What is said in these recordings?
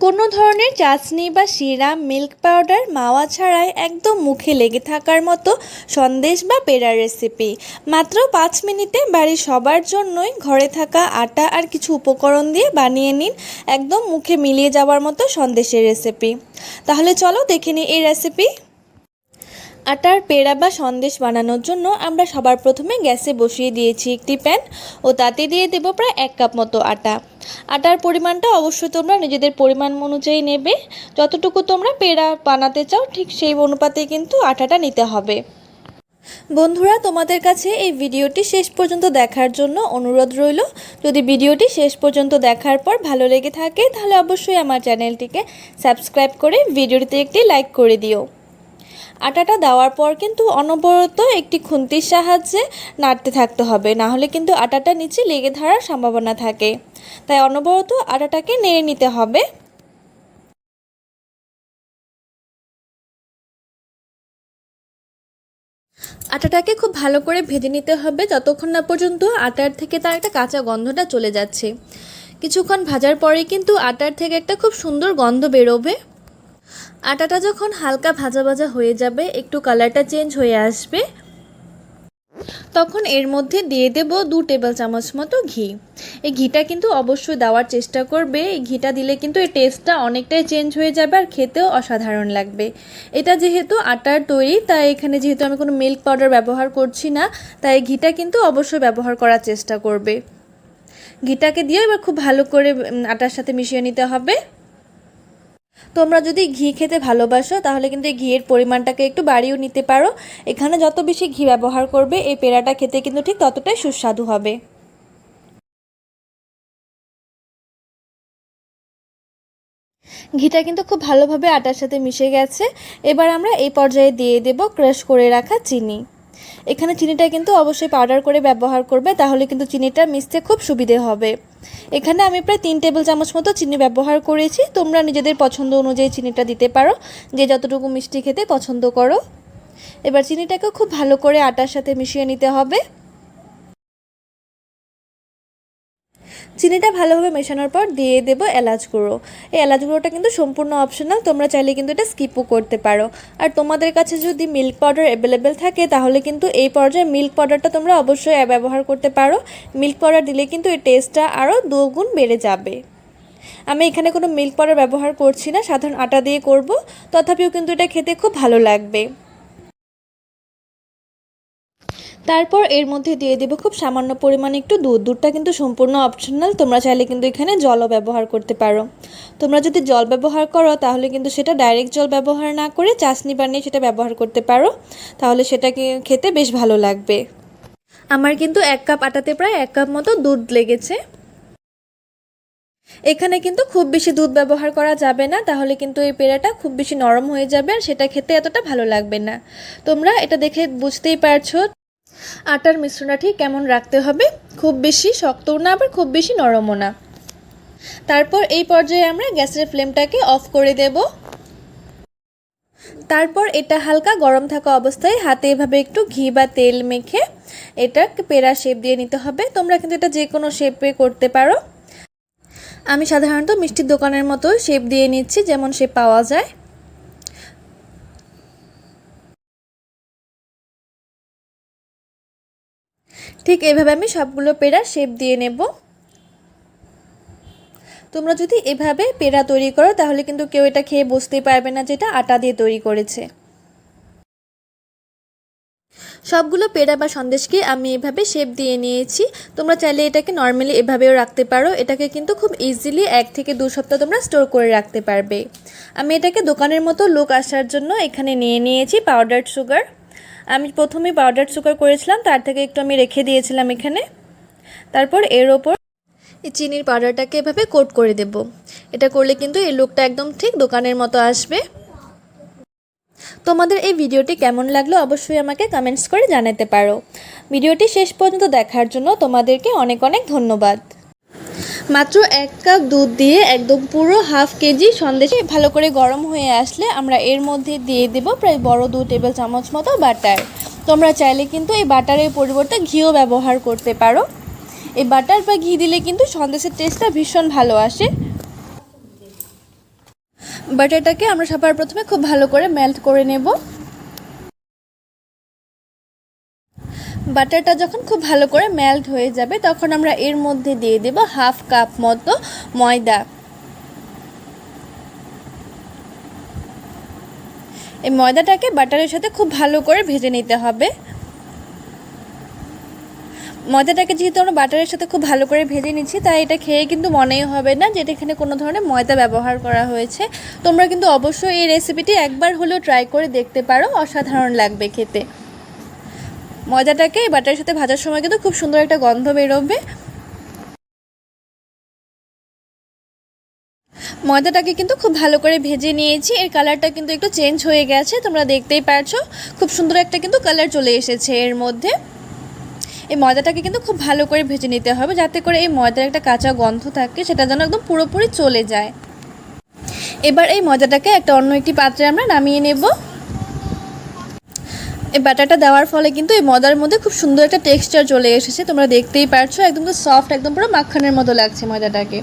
কোনো ধরনের চাশনি বা সিরাপ মিল্ক পাউডার মাওয়া ছাড়াই একদম মুখে লেগে থাকার মতো সন্দেশ বা পেড়ার রেসিপি মাত্র পাঁচ মিনিটে বাড়ির সবার জন্যই ঘরে থাকা আটা আর কিছু উপকরণ দিয়ে বানিয়ে নিন একদম মুখে মিলিয়ে যাওয়ার মতো সন্দেশের রেসিপি তাহলে চলো দেখে নিই এই রেসিপি আটার পেড়া বা সন্দেশ বানানোর জন্য আমরা সবার প্রথমে গ্যাসে বসিয়ে দিয়েছি একটি প্যান ও তাতে দিয়ে দেবো প্রায় এক কাপ মতো আটা। আটার পরিমাণটা অবশ্যই তোমরা নিজেদের পরিমাণ অনুযায়ী নেবে। যতটুকু তোমরা পেড়া বানাতে চাও, ঠিক সেই অনুপাতে কিন্তু আটাটা নিতে হবে। বন্ধুরা, তোমাদের কাছে এই ভিডিওটি শেষ পর্যন্ত দেখার জন্য অনুরোধ রইল। যদি ভিডিওটি শেষ পর্যন্ত দেখার পর ভালো লেগে থাকে, তাহলে অবশ্যই আমার চ্যানেলটিকে সাবস্ক্রাইব করে ভিডিওটিতে একটি লাইক করে দিও। আটাটা দেওয়ার পর কিন্তু অনবরত একটি খুন্তির সাহায্যে নাড়তে থাকতে হবে। না হলে কিন্তু আটাটা নিচে লেগে ধরার সম্ভাবনা থাকে। তাই অনবরত আটাটাকে নেড়ে নিতে হবে। আটাটাকে খুব ভালো করে ভেজে নিতে হবে। যতক্ষণ না পর্যন্ত আটার থেকে তার একটা কাঁচা গন্ধটা চলে যাচ্ছে। কিছুক্ষণ ভাজার পরে কিন্তু আটার থেকে একটা খুব সুন্দর গন্ধ বেরোবে। আটাটা যখন হালকা ভাজা ভাজা হয়ে যাবে, একটু কালারটা চেঞ্জ হয়ে আসবে, তখন এর মধ্যে দিয়ে দেব দু টেবিল চামচ মতো ঘি। এই ঘিটা কিন্তু অবশ্যই দেওয়ার চেষ্টা করবে। এই ঘিটা দিলে কিন্তু এই টেস্টটা অনেকটাই চেঞ্জ হয়ে যাবে আর খেতেও অসাধারণ লাগবে। এটা যেহেতু আটার তৈরি, তাই এখানে যেহেতু আমি কোনো মিল্ক পাউডার ব্যবহার করছি না, তাই ঘিটা কিন্তু অবশ্যই ব্যবহার করার চেষ্টা করবে। ঘিটাকে দিয়ে এবার খুব ভালো করে আটার সাথে মিশিয়ে নিতে হবে। তোমরা যদি ঘি খেতে ভালোবাসো, তাহলে কিন্তু এই ঘিয়ের পরিমাণটাকে একটু বাড়িয়েও নিতে পারো। এখানে যত বেশি ঘি ব্যবহার করবে, এই পেড়াটা খেতে কিন্তু ঠিক ততটাই সুস্বাদু হবে। ঘিটা কিন্তু খুব ভালোভাবে আটার সাথে মিশে গেছে। এবার আমরা এই পর্যায়ে দিয়ে দেব ক্রাশ করে রাখা চিনি। এখানে চিনিটা কিন্তু অবশ্যই পাউডার করে ব্যবহার করবে, তাহলে কিন্তু চিনিটা মিশতে খুব সুবিধে হবে। এখানে আমি প্রায় তিন টেবিল চামচ মতো চিনি ব্যবহার করেছি। তোমরা নিজেদের পছন্দ অনুযায়ী চিনিটা দিতে পারো। যে যতটুকু মিষ্টি খেতে পছন্দ করো। এবার চিনিটাকে খুব ভালো করে আটার সাথে মিশিয়ে নিতে হবে। চিনিটা ভালোভাবে মেশানোর পর দিয়ে দেব এলাচ গুঁড়ো। এই এলাচ গুঁড়োটা কিন্তু সম্পূর্ণ অপশনাল তোমরা চাইলে কিন্তু এটা স্কিপও করতে পারো। আর তোমাদের কাছে যদি মিল্ক পাউডার অ্যাভেলেবেল থাকে, তাহলে কিন্তু এই পর্যায়ে মিল্ক পাউডারটা তোমরা অবশ্যই ব্যবহার করতে পারো। মিল্ক পাউডার দিলে কিন্তু এই টেস্টটা আরও দুগুণ বেড়ে যাবে। আমি এখানে কোনো মিল্ক পাউডার ব্যবহার করছি না, সাধারণ আটা দিয়ে করব। তথাপিও কিন্তু এটা খেতে খুব ভালো লাগবে। তারপর এর মধ্যে দিয়ে দেবো খুব সামান্য পরিমাণে একটু দুধ। দুধটা কিন্তু সম্পূর্ণ অপশনাল তোমরা চাইলে কিন্তু এখানে জলও ব্যবহার করতে পারো। তোমরা যদি জল ব্যবহার করো, তাহলে কিন্তু সেটা ডাইরেক্ট জল ব্যবহার না করে চাশনি বানিয়ে সেটা ব্যবহার করতে পারো। তাহলে সেটাকে খেতে বেশ ভালো লাগবে। আমার কিন্তু এক কাপ আটাতে প্রায় এক কাপ মতো দুধ লেগেছে। এখানে কিন্তু খুব বেশি দুধ ব্যবহার করা যাবে না, তাহলে কিন্তু এই পেড়াটা খুব বেশি নরম হয়ে যাবে আর সেটা খেতে এতটা ভালো লাগবে না। তোমরা এটা দেখে বুঝতেই পারছ। আটার মিশ্রণটা ঠিক কেমন রাখতে হবে? খুব বেশি শক্তও না, আবার খুব বেশি নরমও না। তারপর এই পর্যায়ে আমরা গ্যাসের ফ্লেমটাকে অফ করে দেব। তারপর এটা হালকা গরম থাকা অবস্থায় হাতে এভাবে একটু ঘি বা তেল মেখে এটা পেড়া শেপ দিয়ে নিতে হবে। তোমরা কিন্তু এটা যে কোনো শেপে করতে পারো। আমি সাধারণত মিষ্টির দোকানের মতো শেপ দিয়ে নিচ্ছি, যেমন শেপ পাওয়া যায়। ঠিক এভাবে আমি সবগুলো পেড়া শেপ দিয়ে নেব। তোমরা যদি এভাবে পেড়া তৈরি করো, তাহলে কিন্তু কেউ এটা খেয়ে বুঝতেই পারবে না যেটা আটা দিয়ে তৈরি করেছে। সবগুলো পেড়া বা সন্দেশকে আমি এভাবে শেপ দিয়ে নিয়েছি। তোমরা চাইলে এটাকে নর্মালি এভাবেও রাখতে পারো। এটাকে কিন্তু খুব ইজিলি এক থেকে দু সপ্তাহ তোমরা স্টোর করে রাখতে পারবে। আমি এটাকে দোকানের মতো লুক আসার জন্য এখানে নিয়ে নিয়েছি পাউডার সুগার আমি প্রথমে পাউডার সুগার করেছিলাম, তার থেকে একটু আমি রেখে দিয়েছিলাম এখানে। তারপর এর ওপর এই চিনির পাউডারটাকে এভাবে কোট করে দেব। এটা করলে কিন্তু এই লুকটা একদম ঠিক দোকানের মতো আসবে। তোমাদের এই ভিডিওটি কেমন লাগল অবশ্যই আমাকে কমেন্টস করে জানাতে পারো। ভিডিওটি শেষ পর্যন্ত দেখার জন্য তোমাদেরকে অনেক অনেক ধন্যবাদ। মাত্র এক কাপ দুধ দিয়ে একদম পুরো হাফ কেজি সন্দেশে ভালো করে গরম হয়ে আসলে আমরা এর মধ্যে দিয়ে দেব প্রায় বড় দু টেবিল চামচ মতো বাটার। তোমরা চাইলে কিন্তু এই বাটারের পরিবর্তে ঘিও ব্যবহার করতে পারো। এই বাটার বা ঘি দিলে কিন্তু সন্দেশের টেস্টটা ভীষণ ভালো আসে। বাটারটাকে আমরা সবার প্রথমে খুব ভালো করে মেল্ট করে নেব। বাটারটা যখন খুব ভালো করে মেল্ট হয়ে যাবে, তখন আমরা এর মধ্যে দিয়ে দেব হাফ কাপ মতো ময়দা। এই ময়দাটাকে বাটারের সাথে খুব ভালো করে ভেজে নিতে হবে। ময়দাটাকে যেহেতু আমরা বাটারের সাথে খুব ভালো করে ভেজে নিচ্ছি, তাই এটা খেয়ে কিন্তু মনেই হবে না যে এখানে কোনো ধরনের ময়দা ব্যবহার করা হয়েছে। তোমরা কিন্তু অবশ্যই এই রেসিপিটি একবার হলেও ট্রাই করে দেখতে পারো, অসাধারণ লাগবে খেতে। ময়দাটাকে বাটারের সাথে ভাজার সময় কিন্তু খুব সুন্দর একটা গন্ধ বেরোবে। ময়দাটাকে কিন্তু খুব ভালো করে ভেজে নিয়েছি। এর কালারটা কিন্তু একটু চেঞ্জ হয়ে গেছে, তোমরা দেখতেই পারছ। খুব সুন্দর একটা কিন্তু কালার চলে এসেছে এর মধ্যে। এই ময়দাটাকে কিন্তু খুব ভালো করে ভেজে নিতে হবে যাতে করে এই ময়দার একটা কাঁচা গন্ধ থাকে, সেটা যেন একদম পুরোপুরি চলে যায়। এবার এই ময়দাটাকে একটা অন্য একটি পাত্রে আমরা নামিয়ে নেব। এই ব্যাটারটা দেওয়ার ফলে কিন্তু এই ময়দার মধ্যে খুব সুন্দর একটা টেক্সচার চলে এসেছে। তোমরা দেখতেই পারছ, একদম তো সফট একদম পুরো মাখানের মতো লাগছে ময়দাটাকে।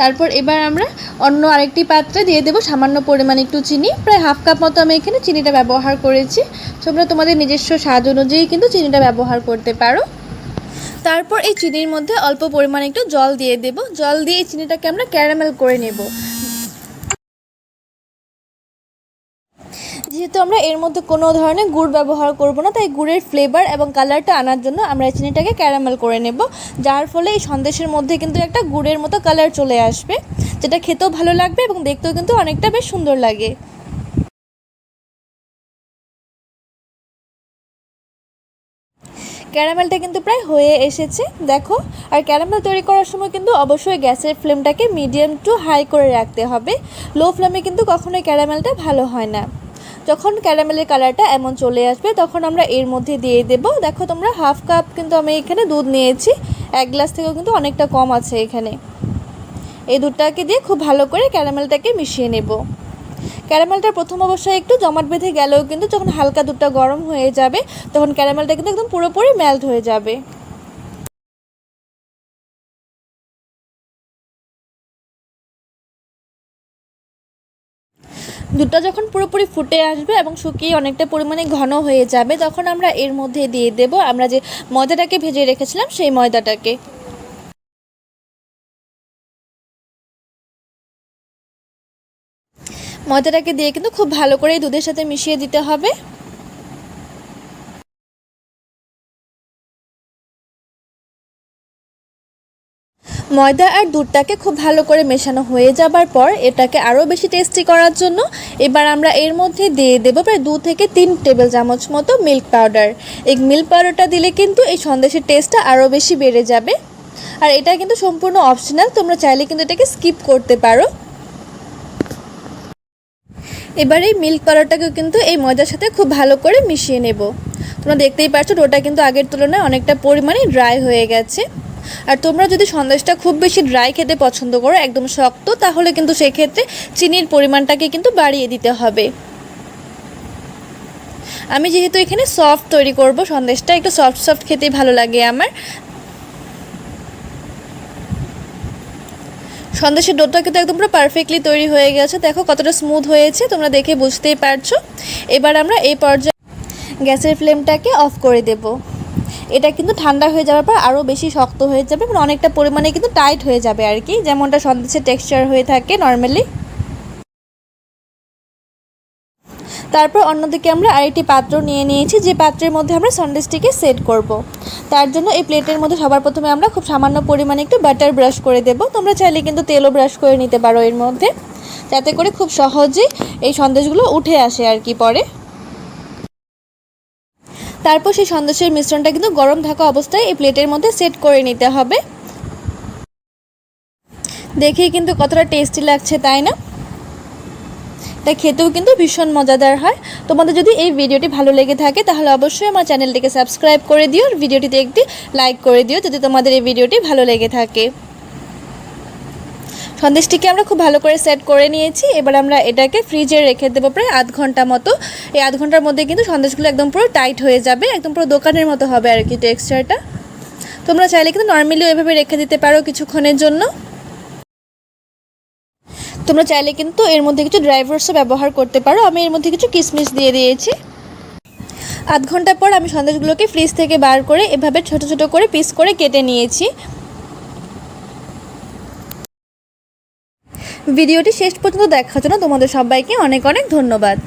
তারপর এবার আমরা অন্য আরেকটি পাত্রে দিয়ে দেবো সামান্য পরিমাণ একটু চিনি। প্রায় হাফ কাপ মতো আমি এখানে চিনিটা ব্যবহার করেছি। তোমরা তোমাদের নিজস্ব স্বাদ অনুযায়ী কিন্তু চিনিটা ব্যবহার করতে পারো। তারপর এই চিনির মধ্যে অল্প পরিমাণে একটু জল দিয়ে দেব। জল দিয়ে এই চিনিটাকে আমরা ক্যারামেল করে নেব। যেহেতু আমরা এর মধ্যে কোনো ধরনের গুড় ব্যবহার করব না। তাই গুড়ের ফ্লেভার এবং কালারটা আনার জন্য আমরা এই চিনিটাকে ক্যারামেল করে নেব। যার ফলে এই সন্দেশের মধ্যে কিন্তু একটা গুড়ের মতো কালার চলে আসবে, যেটা খেতেও ভালো লাগবে এবং দেখতেও কিন্তু অনেকটা বেশ সুন্দর লাগে। ক্যারামেলটা কিন্তু প্রায় হয়ে এসেছে, দেখো। আর ক্যারামেল তৈরি করার সময় কিন্তু অবশ্যই গ্যাসের ফ্লেমটাকে মিডিয়াম টু হাই করে রাখতে হবে। লো ফ্লেমে কিন্তু কখনোই ক্যারামেলটা ভালো হয় না। যখন ক্যারামেলের কালারটা এমন চলে আসবে, তখন আমরা এর মধ্যে দিয়ে দেব। দেখো তোমরা, হাফ কাপ কিন্তু আমি এখানে দুধ নিয়েছি। এক গ্লাস থেকেও কিন্তু অনেকটা কম আছে এখানে। এই দুধটাকে দিয়ে খুব ভালো করে ক্যারামেলটাকে মিশিয়ে নেব। ক্যারামেলটা প্রথম অবস্থায় একটু জমাট বেঁধে গেলেও কিন্তু যখন হালকা দুধটা গরম হয়ে যাবে, তখন ক্যারামেলটা কিন্তু একদম পুরোপুরি মেল্ট হয়ে যাবে। দুধটা যখন পুরোপুরি ফুটে আসবে এবং শুকিয়ে অনেকটা পরিমাণে ঘন হয়ে যাবে, তখন আমরা এর মধ্যে দিয়ে দেব আমরা যে ময়দাটাকে ভেজে রেখেছিলাম, সেই ময়দাটাকে। ময়দাটাকে দিয়ে কিন্তু খুব ভালো করে দুধের সাথে মিশিয়ে দিতে হবে। ময়দা আর দুধটাকে খুব ভালো করে মেশানো হয়ে যাবার পর এটাকে আরও বেশি টেস্টি করার জন্য এবার আমরা এর মধ্যে দিয়ে দেবো প্রায় দু থেকে তিন টেবিল চামচ মতো মিল্ক পাউডার এই মিল্ক পাউডারটা দিলে কিন্তু এই সন্দেশের টেস্টটা আরও বেশি বেড়ে যাবে। আর এটা কিন্তু সম্পূর্ণ অপশনাল তোমরা চাইলে কিন্তু এটাকে স্কিপ করতে পারো। এবার এই মিল্ক পাউডারটাকেও কিন্তু এই ময়দার সাথে খুব ভালো করে মিশিয়ে নেব। তোমরা দেখতেই পাচ্ছ ডোটা কিন্তু আগের তুলনায় অনেকটা পরিমাণে ড্রাই হয়ে গেছে। আর তোমরা যদি সন্দেশটা খুব বেশি ড্রাই খেতে পছন্দ করো, একদম শক্ত, তাহলে কিন্তু সেক্ষেত্রে চিনির পরিমাণটাকে কিন্তু বাড়িয়ে দিতে হবে। আমি যেহেতু এখানে সফট তৈরি করব, সন্দেশটা একটু সফট সফট খেতেই ভালো লাগে আমার। সন্দেশের ডোটা কিন্তু একদম পুরো পারফেক্টলি তৈরি হয়ে গেছে। দেখো কতটা স্মুথ হয়েছে, তোমরা দেখে বুঝতেই পারছ। এবার আমরা এই পর্যায়ে গ্যাসের ফ্লেমটাকে অফ করে দেব। এটা কিন্তু ঠান্ডা হয়ে যাওয়ার পর আরও বেশি শক্ত হয়ে যাবে মানে অনেকটা পরিমাণে কিন্তু টাইট হয়ে যাবে আর কি, যেমনটা সন্দেশের টেক্সচার হয়ে থাকে নর্মালি তারপর অন্যদিকে আমরা আরেকটি পাত্র নিয়ে নিয়েছি, যে পাত্রের মধ্যে আমরা সন্দেশটিকে সেট করব। তার জন্য এই প্লেটের মধ্যে সবার প্রথমে আমরা খুব সামান্য পরিমাণে একটু বাটার ব্রাশ করে দেব। তোমরা চাইলে কিন্তু তেলও ব্রাশ করে নিতে পারো এর মধ্যে, যাতে করে খুব সহজেই এই সন্দেশগুলো উঠে আসে আর কি পরে। তারপর সেই সন্দেশের মিশ্রণটা কিন্তু গরম থাকা অবস্থায় এই প্লেটের মধ্যে সেট করে নিতে হবে। দেখেই কিন্তু কতটা টেস্টি লাগছে, তাই না? এটা খেতেও কিন্তু ভীষণ মজাদার হয়। তোমাদের যদি এই ভিডিওটি ভালো লেগে থাকে, তাহলে অবশ্যই আমার চ্যানেলটিকে সাবস্ক্রাইব করে দিও ভিডিওটিতে একটি লাইক করে দিও যদি তোমাদের এই ভিডিওটি ভালো লেগে থাকে। সন্দেশটিকে আমরা খুব ভালো করে সেট করে নিয়েছি। এবার আমরা এটাকে ফ্রিজে রেখে দেবো প্রায় আধ ঘণ্টা মতো। এই আধ ঘণ্টার মধ্যে কিন্তু সন্দেশগুলো একদম পুরো টাইট হয়ে যাবে, একদম পুরো দোকানের মতো হবে আর কি টেক্সচারটা তোমরা চাইলে কিন্তু নর্মালি এভাবে রেখে দিতে পারো কিছুক্ষণের জন্য। তোমরা চাইলে কিন্তু এর মধ্যে কিছু ড্রাই ফ্রুটসও ব্যবহার করতে পারো। আমি এর মধ্যে কিছু কিশমিশ দিয়ে দিয়েছি। আধ ঘণ্টা পর আমি সন্দেশগুলোকে ফ্রিজ থেকে বার করে এভাবে ছোট ছোট করে পিস করে কেটে নিয়েছি। ভিডিওটি শেষ পর্যন্ত দেখার জন্য তোমাদের সবাইকে অনেক অনেক ধন্যবাদ।